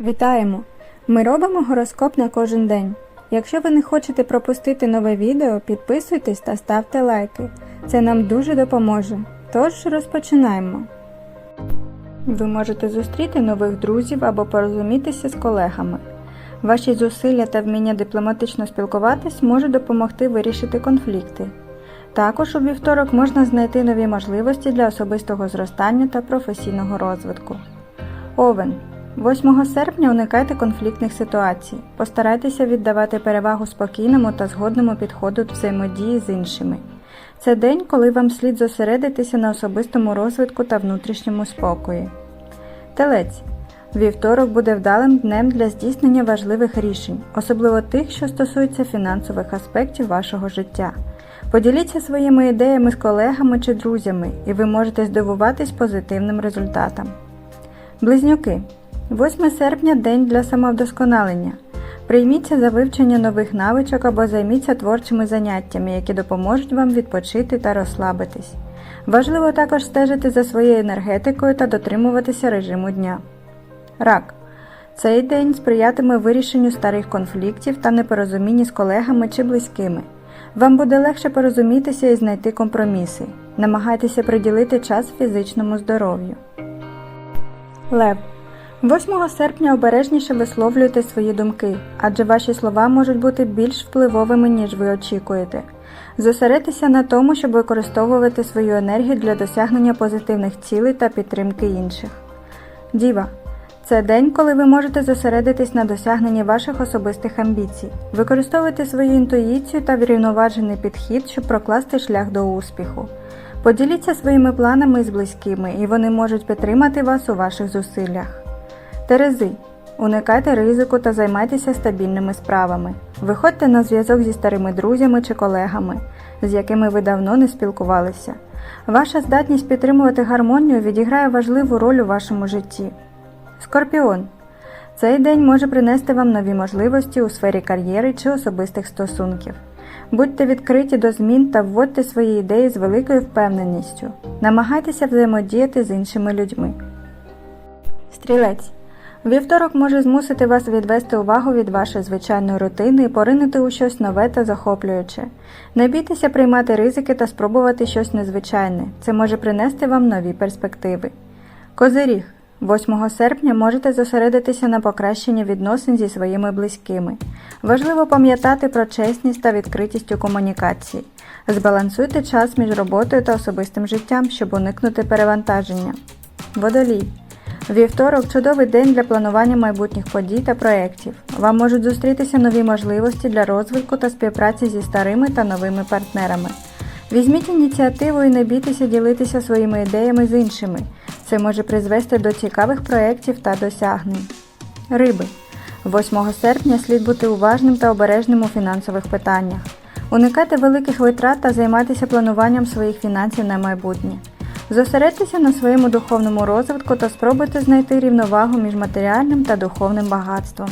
Вітаємо! Ми робимо гороскоп на кожен день. Якщо ви не хочете пропустити нове відео, підписуйтесь та ставте лайки. Це нам дуже допоможе. Тож розпочинаємо. Ви можете зустріти нових друзів або порозумітися з колегами. Ваші зусилля та вміння дипломатично спілкуватись може допомогти вирішити конфлікти. Також у вівторок можна знайти нові можливості для особистого зростання та професійного розвитку. Овен. 8 серпня уникайте конфліктних ситуацій. Постарайтеся віддавати перевагу спокійному та згодному підходу взаємодії з іншими. Це день, коли вам слід зосередитися на особистому розвитку та внутрішньому спокої. Телець. Вівторок буде вдалим днем для здійснення важливих рішень, особливо тих, що стосуються фінансових аспектів вашого життя. Поділіться своїми ідеями з колегами чи друзями, і ви можете здивуватись позитивним результатам. Близнюки. 8 серпня день для самовдосконалення. Прийміться за вивчення нових навичок або займіться творчими заняттями, які допоможуть вам відпочити та розслабитись. Важливо також стежити за своєю енергетикою та дотримуватися режиму дня. Рак. Цей день сприятиме вирішенню старих конфліктів та непорозумінні з колегами чи близькими. Вам буде легше порозумітися і знайти компроміси. Намагайтеся приділити час фізичному здоров'ю. Лев. 8 серпня обережніше висловлюйте свої думки, адже ваші слова можуть бути більш впливовими, ніж ви очікуєте. Зосередьтеся на тому, щоб використовувати свою енергію для досягнення позитивних цілей та підтримки інших. Діва. Це день, коли ви можете зосередитись на досягненні ваших особистих амбіцій. Використовуйте свою інтуїцію та врівноважений підхід, щоб прокласти шлях до успіху. Поділіться своїми планами з близькими, і вони можуть підтримати вас у ваших зусиллях. Терези. Уникайте ризику та займайтеся стабільними справами. Виходьте на зв'язок зі старими друзями чи колегами, з якими ви давно не спілкувалися. Ваша здатність підтримувати гармонію відіграє важливу роль у вашому житті. Скорпіон. Цей день може принести вам нові можливості у сфері кар'єри чи особистих стосунків. Будьте відкриті до змін та вводьте свої ідеї з великою впевненістю. Намагайтеся взаємодіяти з іншими людьми. Стрілець. Вівторок може змусити вас відвести увагу від вашої звичайної рутини і поринути у щось нове та захоплююче. Не бійтеся приймати ризики та спробувати щось незвичайне. Це може принести вам нові перспективи. Козиріг. 8 серпня можете зосередитися на покращенні відносин зі своїми близькими. Важливо пам'ятати про чесність та відкритість у комунікації. Збалансуйте час між роботою та особистим життям, щоб уникнути перевантаження. Водолій. Вівторок чудовий день для планування майбутніх подій та проєктів. Вам можуть зустрітися нові можливості для розвитку та співпраці зі старими та новими партнерами. Візьміть ініціативу і не бійтеся ділитися своїми ідеями з іншими. Це може призвести до цікавих проєктів та досягнень. Риби. 8 серпня слід бути уважним та обережним у фінансових питаннях. Уникайте великих витрат та займайтеся плануванням своїх фінансів на майбутнє. Зосередьтеся на своєму духовному розвитку та спробуйте знайти рівновагу між матеріальним та духовним багатством.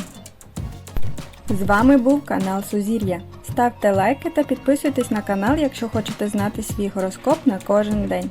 З вами був канал Сузір'я. Ставте лайки та підписуйтесь на канал, якщо хочете знати свій гороскоп на кожен день.